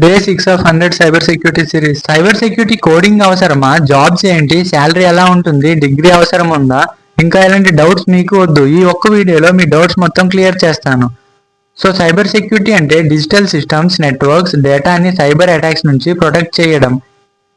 Day six of hundred cyber security series cyber security coding అవసరమా? Jobs ఏంటి? Salary ఎలా ఉంటుంది? డిగ్రీ అవసరం ఉందా? ఇంకా ఇలాంటి డౌట్స్ మీకు వద్దు. ఈ ఒక్క వీడియోలో మీ డౌట్స్ మొత్తం క్లియర్ చేస్తాను. సో సైబర్ సెక్యూరిటీ అంటే డిజిటల్ సిస్టమ్స్ నెట్వర్క్స్ డేటాని సైబర్ అటాక్స్ నుంచి ప్రొటెక్ట్ చేయడం.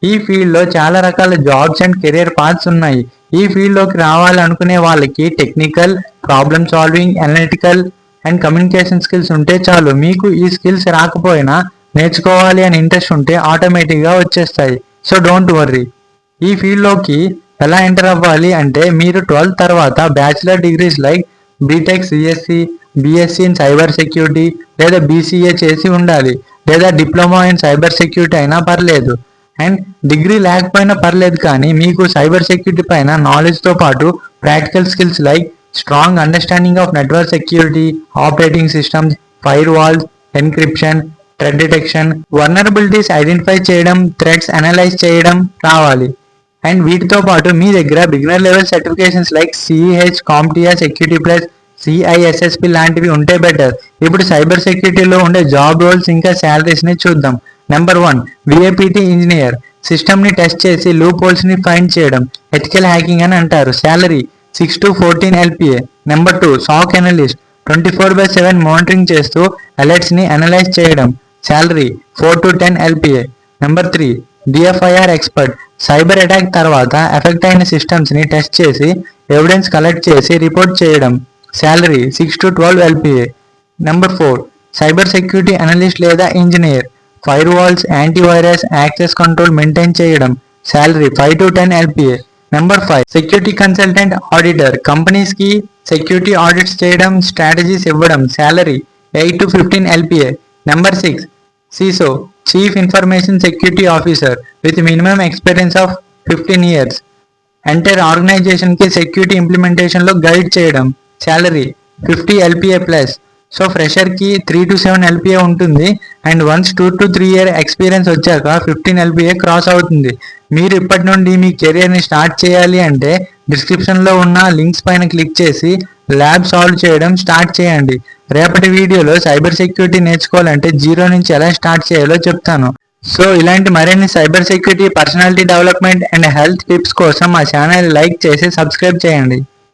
ఈ ఫీల్డ్లో చాలా రకాల జాబ్స్ అండ్ కెరియర్ పాత్స్ ఉన్నాయి. ఈ ఫీల్డ్లోకి రావాలనుకునే వాళ్ళకి technical problem solving analytical and communication skills ఉంటే చాలు. మీకు ఈ స్కిల్స్ రాకపోయినా నేర్చుకోవాలి అని ఇంట్రెస్ట్ ఉంటే ఆటోమేటిక్గా వచ్చేస్తాయి. So don't worry. ఈ ఫీల్డ్లోకి ఎలా ఎంటర్ అవ్వాలి అంటే మీరు ట్వెల్త్ తర్వాత bachelor degrees like BTech CSC BSc in cyber security లేదా బీసీఏ చేసి ఉండాలి. లేదా డిప్లొమా ఇన్ సైబర్ సెక్యూరిటీ అయినా పర్లేదు. అండ్ డిగ్రీ లేకపోయినా పర్లేదు కానీ మీకు సైబర్ సెక్యూరిటీ పైన నాలెడ్జ్తో పాటు practical skills like strong understanding of network security operating systems firewalls encryption threat detection vulnerabilities identify చేయడం థ్రెడ్స్ అనలైజ్ చేయడం రావాలి. అండ్ వీటితో పాటు మీ దగ్గర beginner level certifications like CEH CompTIA security plus CISSP లాంటివి ఉంటే బెటర్ ఇప్పుడు సైబర్ సెక్యూరిటీలో ఉండే జాబ్ రోల్స్ ఇంకా శాలరీస్ని చూద్దాం. నెంబర్ వన్ విఏపిటి ఇంజనీర్ సిస్టమ్ని టెస్ట్ చేసి లూప్ హోల్స్ని ఫైండ్ చేయడం. ఎథికల్ హ్యాకింగ్ అని అంటారు. Salary six to fourteen LPA number two SOC analyst twenty four by seven monitoring చేస్తూ అలర్ట్స్ని అనలైజ్ చేయడం. Salary four to ten LPA. Number three DFIR expert. Cyber attack తర్వాత ఎఫెక్ట్ అయిన సిస్టమ్స్ని టెస్ట్ చేసి ఎవిడెన్స్ కలెక్ట్ చేసి రిపోర్ట్ చేయడం. Salary six to twelve LPA. Number four cyber security analyst లేదా engineer. Firewalls antivirus access control maintain చేయడం. Salary five to ten LPA. Number five security consultant auditor. కంపెనీస్కి security audits చేయడం strategies ఇవ్వడం. Salary eight to fifteen LPA. Number six CISO, Chief Information Security Officer with minimum experience of 15 years. Entire ఆర్గనైజేషన్కి security ఇంప్లిమెంటేషన్లో guide చేయడం salary fifty LPA plus so ఫ్రెషర్కి three to seven LPA ఉంటుంది. And once two to three year experience వచ్చాక fifteen LPA cross అవుతుంది. మీరు ఇప్పటి నుండి మీ కెరియర్ని start చేయాలి అంటే డిస్క్రిప్షన్లో ఉన్న లింక్స్ పైన క్లిక్ చేసి ల్యాబ్ సాల్వ్ చేయడం స్టార్ట్ చేయండి. రేపటి వీడియోలో సైబర్ సెక్యూరిటీ నేర్చుకోవాలంటే జీరో నుంచి ఎలా స్టార్ట్ చేయాలో చెప్తాను. సో ఇలాంటి మరిన్ని cyber security personality development and health tips కోసం మా ఛానల్ లైక్ చేసి సబ్స్క్రైబ్ చేయండి.